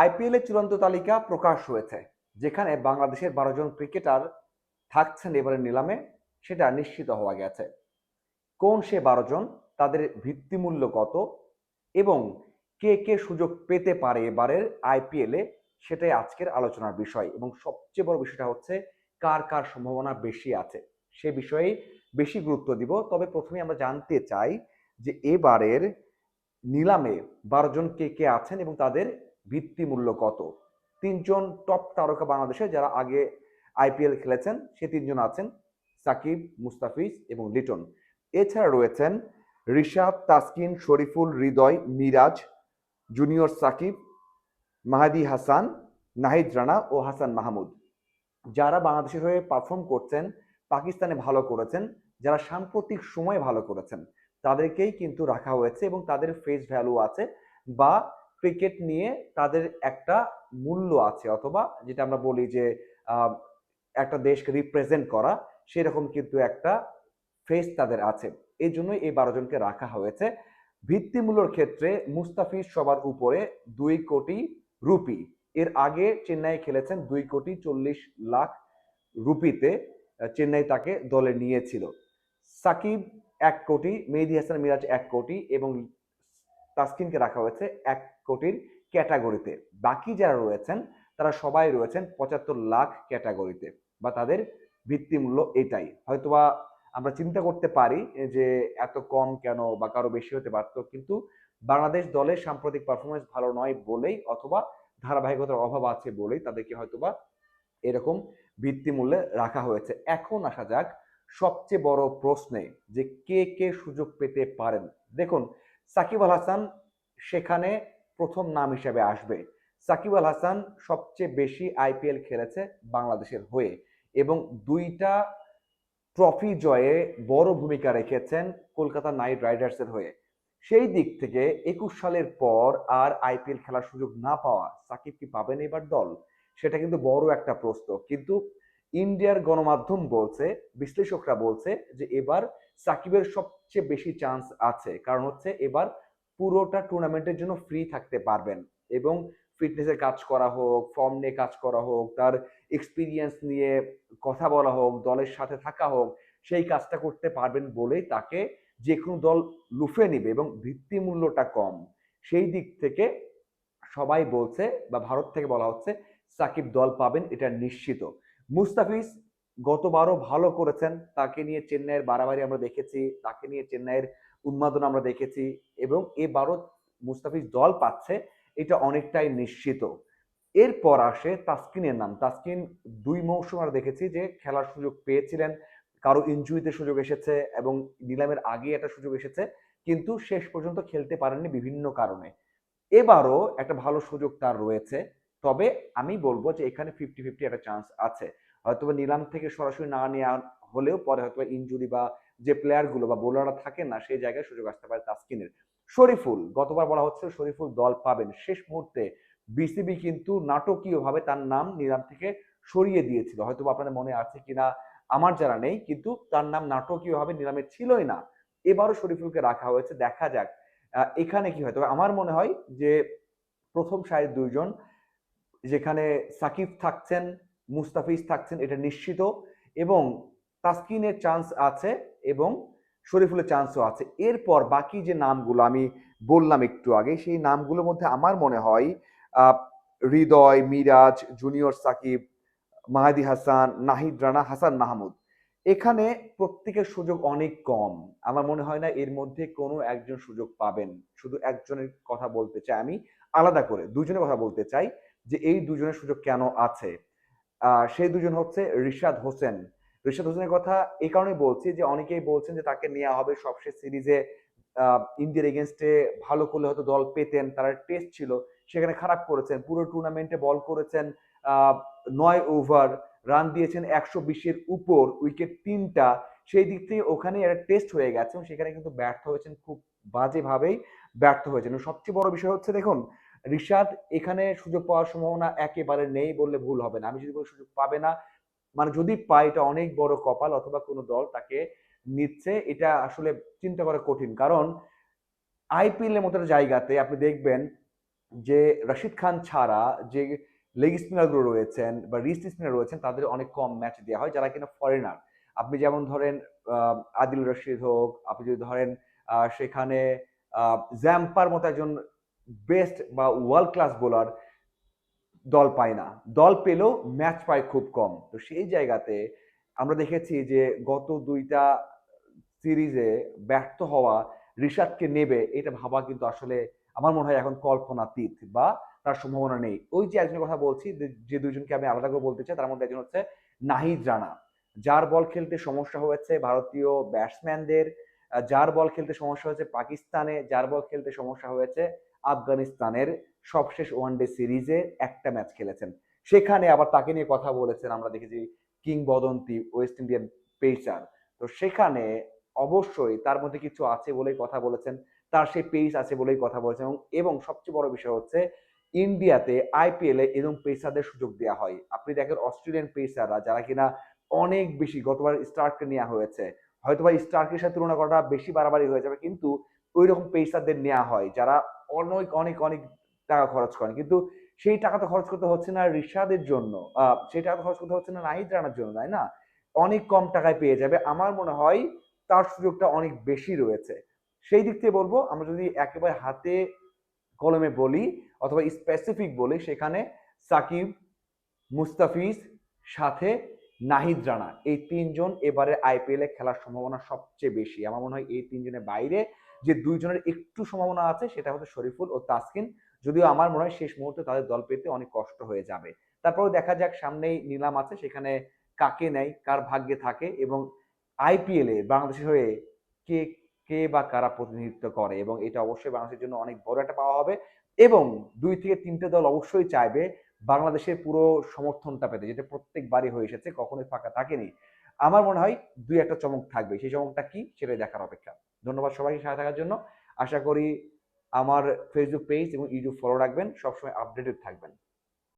IPL এর চূড়ান্ত তালিকা প্রকাশ হয়েছে, যেখানে বাংলাদেশের বারো জন ক্রিকেটার থাকছেন এবারের নিলামে, সেটা নিশ্চিত হওয়া গেছে। কোন সে বারো জন, তাদের ভিত্তিমূল্য কত, এবং কে কে সুযোগ পেতে পারে এবারের আইপিএল সেটাই আজকের আলোচনার বিষয়। এবং সবচেয়ে বড় বিষয়টা হচ্ছে, কার কার সম্ভাবনা বেশি আছে? সে বিষয়ে বেশি গুরুত্ব দিব। তবে প্রথমে আমরা জানতে চাই যে এবারের নিলামে বারো জন কে কে আছেন এবং তাদের ভিত্তিমূল্য কত? তিনজন টপ তারকা বাংলাদেশে যারা আগে আইপিএল খেলেছেন, সে তিনজন আছেন সাকিব, মুস্তাফিজ এবং লিটন। এছাড়া রয়েছেন রিশাদ, তাসকিন, শরীফুল, হৃদয়, মিরাজ, জুনিয়র সাকিব, মাহাদি হাসান, নাহিদ রানা ও হাসান মাহমুদ। যারা বাংলাদেশের হয়ে পারফর্ম করছেন, পাকিস্তানে ভালো করেছেন, যারা সাম্প্রতিক সময়ে ভালো করেছেন, তাদেরকেই কিন্তু রাখা হয়েছে এবং তাদের ফেস ভ্যালু আছে বা ক্রিকেট নিয়ে তাদের একটা মূল্য আছে অথবা যেটা আমরা বলি যে একটা দেশকে রিপ্রেজেন্ট করা, সেরকম কিন্তু একটা ফেস তাদের আছে। এই জন্যই এই বারো জনকে রাখা হয়েছে। ভিত্তিমূল্যর ক্ষেত্রে মুস্তাফিজ সবার উপরে দুই কোটি রুপি। এর আগে চেন্নাই খেলেছেন দুই কোটি চল্লিশ লাখ রুপিতে চেন্নাই তাকে দলে নিয়েছিল। সাকিব এক কোটি, মেহেদি হাসান মিরাজ এক কোটি এবং তাসকিনকে রাখা হয়েছে এক কোটির ক্যাটাগরিতে। বাকি যারা রয়েছেন, তারা সবাই রয়েছেন পঁচাত্তর লাখ ক্যাটাগরিতে বা তাদের ভিত্তিমূল্য এটাই। হয়তোবা আমরা চিন্তা করতে পারি যে এত কম কেন বা কারও বেশি হতে পারত, কিন্তু বাংলাদেশ দলের সাম্প্রতিক পারফরমেন্স ভালো নয় বলেই অথবা ধারাবাহিকতার অভাব আছে বলেই তাদেরকে হয়তোবা এরকম ভিত্তিমূল্যে রাখা হয়েছে। এখন আসা যাক সবচেয়ে বড় প্রশ্নে যে কে কে সুযোগ পেতে পারেন। দেখুন সাকিব আল হাসান সেখানে প্রথম নাম হিসেবে আসবে। সাকিব আল হাসান সবচেয়ে বেশি আইপিএল খেলেছে বাংলাদেশের হয়ে এবং দুইটা ট্রফি জয়ে বড় ভূমিকা রেখেছেন কলকাতা নাইট রাইডার্সের হয়ে। সেই দিক থেকে একুশ সালের পর আর আইপিএল খেলার সুযোগ না পাওয়া সাকিব কি পাবেন এবার দল? সেটা কিন্তু বড় একটা প্রশ্ন। কিন্তু ইন্ডিয়ার গণমাধ্যম বলছে, বিশ্লেষকরা বলছে যে এবার সাকিবের সবচেয়ে বেশি চান্স আছে। কারণ হচ্ছে এবার পুরোটা টুর্নামেন্টের জন্য ফ্রি থাকতে পারবেন এবং ফিটনেসের কাজ করা হোক ফর্ম নিয়ে কাজ করা হোক, তার এক্সপিরিয়েন্স নিয়ে কথা বলা হোক, দলের সাথে থাকা হোক, সেই কাজটা করতে পারবেন বলেই তাকে যে কোনো দল লুফে নিবে এবং ভিত্তিমূল্যটা কম। সেই দিক থেকে সবাই বলছে বা ভারত থেকে বলা হচ্ছে সাকিব দল পাবেন, এটা নিশ্চিত। মুস্তাফিজ গতবারও ভালো করেছেন। তাকে নিয়ে চেন্নাইয়ের বাড়াবাড়ি আমরা দেখেছি, তাকে নিয়ে চেন্নাইয়ের উন্মাদনা আমরা দেখেছি এবং এবারও মুস্তাফিজ দল পাচ্ছে, এটা অনেকটাই নিশ্চিত। এরপর আসে তাসকিনের নাম। তাসকিন দুই মৌসুম আমরা দেখেছি যে খেলার সুযোগ পেয়েছিলেন, কারও ইনজুরিতে সুযোগ এসেছে এবং নিলামের আগে একটা সুযোগ এসেছে, কিন্তু শেষ পর্যন্ত খেলতে পারেননি বিভিন্ন কারণে। এবারও একটা ভালো সুযোগ তার রয়েছে, তবে আমি বলব যে এখানে ফিফটি ফিফটি একটা চান্স আছে। হয়তোবা নিলাম থেকে সরাসরি না নেওয়া হলেও পরে হয়তো ইনজুরি বা যে প্লেয়ারগুলো বা বোলাররা থাকে না, সেই জায়গায় সুযোগ আসতে পারে তাস্কিনের। শরীফুল, গতবার বলা হচ্ছে শরীফুল দল পাবেন। শেষ মুহূর্তে বিসিবি কিন্তু নাটকীয়ভাবে তার নাম নিলাম থেকে সরিয়ে দিয়েছিল। হয়তো আপনাদের মনে আছে কিনা আমার জানা নেই, কিন্তু তার নাম নাটকীয়ভাবে নিলামে ছিলই না। এবারও শরীফুলকে রাখা হয়েছে। দেখা যাক। এখানে কি হয়? তবে আমার মনে হয় যে প্রথম সারির দুইজন, যেখানে সাকিব থাকছেন মুস্তাফিজ থাকছেন, এটা নিশ্চিত। এবং তাসকিনের চান্স আছে এবং শরীফুলের চান্সও আছে। এরপর বাকি যে নামগুলো আমি বললাম একটু আগে, সেই নামগুলোর মধ্যে আমার মনে হয় হৃদয়, মিরাজ, জুনিয়র সাকিব, মাহাদি হাসান, নাহিদ রানা, হাসান মাহমুদ। এখানে প্রত্যেকের সুযোগ অনেক কম। আমার মনে হয় না এর মধ্যে কোনো একজন সুযোগ পাবেন। শুধু একজনের কথা বলতে চাই আমি, আলাদা করে, দুজনের কথা বলতে চাই যে এই দুজনের সুযোগ কেন আছে। সেই দুজন হচ্ছে রিশাদ হোসেন। রিশাদ হোসেনের কথা এই কারণে বলছি যে, অনেকেই বলছেন যে, তাকে নেওয়া হবে সবশেষ সিরিজে ইন্ডিয়ার এগেনস্টে ভালো করলে হয়তো দল পেতেন, তারা টেস্ট ছিল, সেখানে খারাপ করেছেন। পুরো টুর্নামেন্টে বল করেছেন নয় ওভার রান দিয়েছেন একশো বিশের উপর উইকেট তিনটা। সেই দিক থেকে ওখানে একটা টেস্ট হয়ে গেছে এবং সেখানে কিন্তু ব্যর্থ হয়েছেন খুব বাজেভাবেই, ব্যর্থ হয়েছেন। সবচেয়ে বড় বিষয় হচ্ছে, দেখুন রিশাদ, এখানে সুযোগ পাওয়ার সম্ভাবনা একেবারে নেই বললে ভুল হবে না। আমি যদি বলি সুযোগ পাবে না মানে যদি পায়, এটা অনেক বড় কপাল অথবা কোনো দল তাকে নিচ্ছে, এটা আসলে চিন্তা করা কঠিন। কারণ আইপিএল এর মতো জায়গাতে আপনি দেখবেন যে রশিদ খান ছাড়া যে লেগ স্পিনারগুলো রয়েছেন বা রিস্ট স্পিনার রয়েছেন, তাদের অনেক কম ম্যাচ দেওয়া হয়, যারা কিনা ফরেনার আপনি যেমন ধরেন আদিল রশিদ হোক, আপনি যদি ধরেন সেখানে জ্যাম্পার মতো একজন বেস্ট বা ওয়ার্ল্ড ক্লাস বোলার দল পায় না। দল পেলেও ম্যাচ পায় খুব কম। তো সেই জায়গাতে আমরা দেখেছি যে গত দুইটা সিরিজে ব্যর্থ হওয়া ঋষাদকে নেবে, এটা ভাবা কিন্তু আসলে আমার মনে হয় এখন কল্পনাতীত বা তার সম্ভাবনা নেই। ওই যে একজনের কথা বলছি, যে- দুইজনকে আমি আলাদা করে বলতে চাই, তার মধ্যে একজন হচ্ছে নাহিদ রানা। যার বল খেলতে সমস্যা হয়েছে ভারতীয় ব্যাটসম্যানদের যার বল খেলতে সমস্যা হয়েছে পাকিস্তানে, যার বল খেলতে সমস্যা হয়েছে আফগানিস্তানের সবশেষ ওয়ানডে সিরিজে একটা ম্যাচ খেলেছেন। সেখানে আবার তাকে নিয়ে কথা বলেছেন, আমরা দেখেছি কিংবদন্তি ওয়েস্ট ইন্ডিয়ান পেসার তো সেখানে অবশ্যই তার মধ্যে কিছু আছে বলেই কথা বলেছেন, তার সেই পেস আছে বলেই কথা বলেছেন এবং সবচেয়ে বড় বিষয় হচ্ছে ইন্ডিয়াতে আইপিএল এরকম পেসারদের সুযোগ দেওয়া হয়। আপনি দেখেন অস্ট্রেলিয়ান পেসাররা যারা কিনা অনেক বেশি গতবার স্টার্ককে নেওয়া হয়েছে হয়তো বা স্টার্কের সাথে তুলনা করাটা বেশি বাড়াবাড়ি হয়ে যাবে, কিন্তু ওই রকম পেসারদের নেওয়া হয় যারা অনেক অনেক অনেক টাকা খরচ করেন। কিন্তু সেই টাকা তো খরচ করতে হচ্ছে না রিশাদের জন্য সেই টাকা খরচ করতে হচ্ছে না নাহিদ রানার জন্য, তাই না? অনেক কম টাকায় পেয়ে যাবে। আমার মনে হয় তার সুযোগটা অনেক বেশি রয়েছে। সেই দিক থেকে বলব, আমরা যদি একেবারে হাতে কলমে বলি অথবা স্পেসিফিক বলি, সেখানে সাকিব, মুস্তাফিজ, সাথে নাহিদ রানা, এই তিনজন এবারে আইপিএল খেলার সম্ভাবনা সবচেয়ে বেশি। আমার মনে হয় এই তিনজনের বাইরে যে দুইজনের একটু সম্ভাবনা আছে, সেটা হচ্ছে শরীফুল ও তাসকিন। যদিও আমার মনে হয় শেষ মুহূর্তে তাদের দল পেতে অনেক কষ্ট হয়ে যাবে। তারপরে দেখা যাক, সামনেই নিলাম আছে, সেখানে কাকে নেয়, কার ভাগ্যে থাকে এবং আইপিএল বাংলাদেশের হয়ে কে কে বা কারা প্রতিনিধিত্ব করে এবং এটা অবশ্যই বাংলাদেশের জন্য অনেক বড় একটা পাওয়া হবে এবং দুই থেকে তিনটে দল অবশ্যই চাইবে বাংলাদেশের পুরো সমর্থনটা পেতে, যেটা প্রত্যেকবারই হয়ে এসেছে, কখনোই ফাঁকা থাকেনি। আমার মনে হয় দুই একটা চমক থাকবে। সেই চমকটা কি, সেটাই দেখার অপেক্ষা। ধন্যবাদ সবাইকে সাথে থাকার জন্য। আশা করি আমার ফেসবুক পেজ এবং ইউটিউব ফলো রাখবেন। সবসময় আপডেটেড থাকবেন।